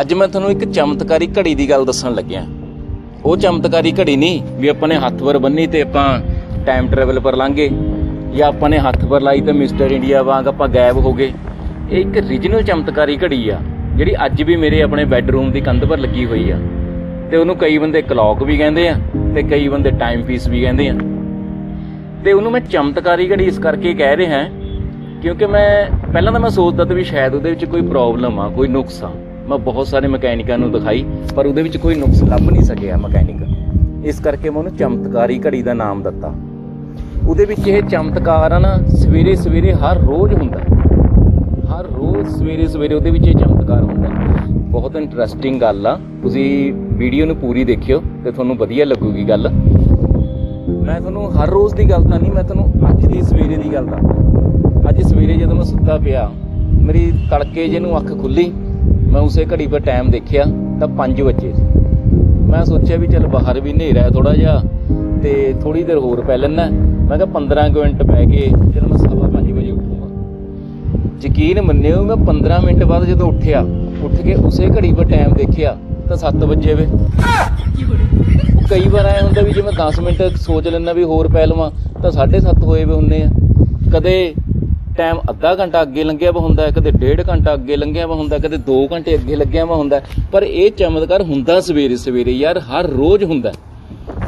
ਅੱਜ ਮੈਂ ਤੁਹਾਨੂੰ ਇੱਕ ਚਮਤਕਾਰੀ ਘੜੀ ਦੀ ਗੱਲ ਦੱਸਣ ਲੱਗਿਆ। ਉਹ ਚਮਤਕਾਰੀ ਘੜੀ ਨਹੀਂ ਵੀ ਆਪਾਂ ਨੇ ਹੱਥ ਪਰ ਬੰਨੀ ਤੇ ਆਪਾਂ ਟਾਈਮ ਟਰੈਵਲ ਪਰ ਲੰਘੇ, ਜਾਂ ਆਪਾਂ ਨੇ ਹੱਥ ਪਰ ਲਾਈ ਤੇ ਮਿਸਟਰ ਇੰਡੀਆ ਵਾਂਗ ਆਪਾਂ ਗਾਇਬ ਹੋ ਗਏ। ਇਹ ਇੱਕ ਰੀਜਨਲ ਚਮਤਕਾਰੀ ਘੜੀ ਆ, ਜਿਹੜੀ ਅੱਜ ਵੀ ਮੇਰੇ ਆਪਣੇ ਬੈੱਡਰੂਮ ਦੀ ਕੰਧ ਪਰ ਲੱਗੀ ਹੋਈ ਆ। ਤੇ ਉਹਨੂੰ ਕਈ ਬੰਦੇ ਕਲੌਕ ਵੀ ਕਹਿੰਦੇ ਆ, ਤੇ ਕਈ ਬੰਦੇ ਟਾਈਮ ਪੀਸ ਵੀ ਕਹਿੰਦੇ ਆ। ਤੇ ਉਹਨੂੰ ਮੈਂ ਚਮਤਕਾਰੀ ਘੜੀ ਇਸ ਕਰਕੇ ਕਹਿ ਰਿਹਾ, ਕਿਉਂਕਿ ਮੈਂ, ਪਹਿਲਾਂ ਤਾਂ ਮੈਂ ਸੋਚਦਾ ਤਾ ਵੀ ਸ਼ਾਇਦ ਉਹਦੇ ਵਿੱਚ ਕੋਈ ਪ੍ਰੋਬਲਮ ਆ, ਕੋਈ ਨੁਕਸ ਆ। ਮੈਂ ਬਹੁਤ ਸਾਰੇ ਮਕੈਨਿਕਾਂ ਨੂੰ ਦਿਖਾਈ, ਪਰ ਉਹਦੇ ਵਿੱਚ ਕੋਈ ਨੁਕਸ ਲੱਭ ਨਹੀਂ ਸਕਿਆ ਮਕੈਨਿਕ। ਇਸ ਕਰਕੇ ਮੈਂ ਉਹਨੂੰ ਚਮਤਕਾਰੀ ਘੜੀ ਦਾ ਨਾਮ ਦਿੱਤਾ। ਉਹਦੇ ਵਿੱਚ ਇਹ ਚਮਤਕਾਰ ਆ ਨਾ ਸਵੇਰੇ ਸਵੇਰੇ ਹਰ ਰੋਜ਼ ਹੁੰਦਾ। ਹਰ ਰੋਜ਼ ਸਵੇਰੇ ਸਵੇਰੇ ਉਹਦੇ ਵਿੱਚ ਇਹ ਚਮਤਕਾਰ ਹੁੰਦਾ। ਬਹੁਤ ਇੰਟਰਸਟਿੰਗ ਗੱਲ ਆ। ਤੁਸੀਂ ਵੀਡੀਓ ਨੂੰ ਪੂਰੀ ਦੇਖਿਓ ਤੇ ਤੁਹਾਨੂੰ ਵਧੀਆ ਲੱਗੂਗੀ ਗੱਲ। ਮੈਂ ਤੁਹਾਨੂੰ ਹਰ ਰੋਜ਼ ਦੀ ਗੱਲ ਤਾਂ ਨਹੀਂ, ਮੈਂ ਤੁਹਾਨੂੰ ਅੱਜ ਦੀ ਸਵੇਰੇ ਦੀ ਗੱਲ ਦੱਸਦਾ। ਅੱਜ ਸਵੇਰੇ ਜਦੋਂ ਮੈਂ ਸੁੱਤਾ ਪਿਆ, ਮੇਰੀ ਤੜਕੇ ਜਿਹਨੂੰ ਅੱਖ ਖੁੱਲੀ ਮੈਂ ਉਸੇ ਘੜੀ ਪਰ ਟਾਈਮ ਦੇਖਿਆ ਤਾਂ 5 ਵਜੇ ਸੀ। ਮੈਂ ਸੋਚਿਆ ਵੀ ਚੱਲ ਬਾਹਰ ਵੀ ਹਨੇਰਾ ਥੋੜਾ ਜਿਹਾ ਤੇ ਥੋੜੀ ਦੇਰ ਹੋਰ ਪੈ ਲੈਣਾ ਮੈਂ ਕਿਹਾ 15 ਮਿੰਟ ਪੈ ਗਏ, ਚਲ ਮੈਂ ਸਵਾ 5 ਵਜੇ ਉੱਠੂਗਾ। ਯਕੀਨ ਮੰਨਿਓ ਮੈਂ 15 ਮਿੰਟ ਬਾਅਦ ਜਦੋਂ ਉੱਠਿਆ, ਉੱਠ ਕੇ ਉਸੇ ਘੜੀ ਪਰ ਟਾਈਮ ਦੇਖਿਆ ਤਾਂ 7 ਵਜੇ ਵੇ। ਕਈ ਵਾਰ ਐ ਹੁੰਦਾ ਵੀ ਜੇ ਮੈਂ 10 ਮਿੰਟ ਸੋਚ ਲੈਣਾ ਵੀ ਹੋਰ ਪੈ ਲਵਾਂ ਤਾਂ 7:30 ਹੋਏ ਵੇ ਹੁੰਨੇ ਆ। ਕਦੇ ਟਾਈਮ ਅੱਧਾ ਘੰਟਾ ਅੱਗੇ ਲੰਘਿਆ ਵਾ ਹੁੰਦਾ ਕਦੇ ਡੇਢ ਘੰਟਾ ਅੱਗੇ ਲੰਘਿਆ ਵਾ ਹੁੰਦਾ ਕਦੇ 2 ਘੰਟੇ ਅੱਗੇ ਲੱਗਿਆ ਵਾ ਹੁੰਦਾ ਪਰ ਇਹ ਚਮਤਕਾਰ ਹੁੰਦਾ ਸਵੇਰੇ ਸਵੇਰੇ ਯਾਰ, ਹਰ ਰੋਜ਼ ਹੁੰਦਾ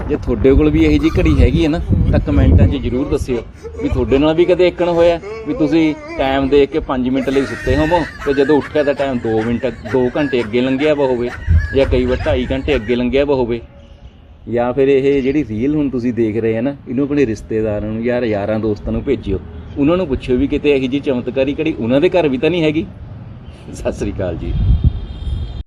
ਜੇ ਤੁਹਾਡੇ ਕੋਲ ਵੀ ਇਹੋ ਜੀ ਘੜੀ ਹੈਗੀ ਹੈ ਨਾ, ਤਾਂ ਕਮੈਂਟਾਂ 'ਚ ਜਰੂਰ ਦੱਸਿਓ ਵੀ ਤੁਹਾਡੇ ਨਾਲ ਵੀ ਕਦੇ ਇੱਕਣ ਹੋਇਆ ਵੀ ਤੁਸੀਂ ਟਾਈਮ ਦੇਖ ਕੇ 5 ਮਿੰਟ ਲਈ ਸੁੱਤੇ ਹੋਵੋ ਤੇ ਜਦੋਂ ਉੱਠਿਆ ਤਾਂ ਟਾਈਮ 2 ਮਿੰਟ 2 ਘੰਟੇ ਅੱਗੇ ਲੰਘਿਆ ਵਾ ਹੋਵੇ ਜਾਂ ਕਈ ਵਾਰ 2.5 ਘੰਟੇ ਅੱਗੇ ਲੰਘਿਆ ਵਾ ਹੋਵੇ। ਜਾਂ ਫਿਰ ਇਹ ਜਿਹੜੀ ਰੀਲ ਹੁਣ ਤੁਸੀਂ ਦੇਖ ਰਹੇ ਆ ਨਾ, ਇਹਨੂੰ ਆਪਣੇ ਰਿਸ਼ਤੇਦਾਰਾਂ ਨੂੰ ਯਾਰ ਯਾਰਾਂ ਦੋਸਤਾਂ ਨੂੰ ਭੇਜਿਓ। ਉਹਨਾਂ ਨੂੰ ਪੁੱਛਿਓ ਵੀ ਕਿਤੇ ਇਹੋ ਜਿਹੀ ਚਮਤਕਾਰੀ ਘੜੀ ਉਹਨਾਂ ਦੇ ਘਰ ਵੀ ਤਾਂ ਨਹੀਂ ਹੈਗੀ। ਸਤਿ ਸ੍ਰੀ ਅਕਾਲ ਜੀ।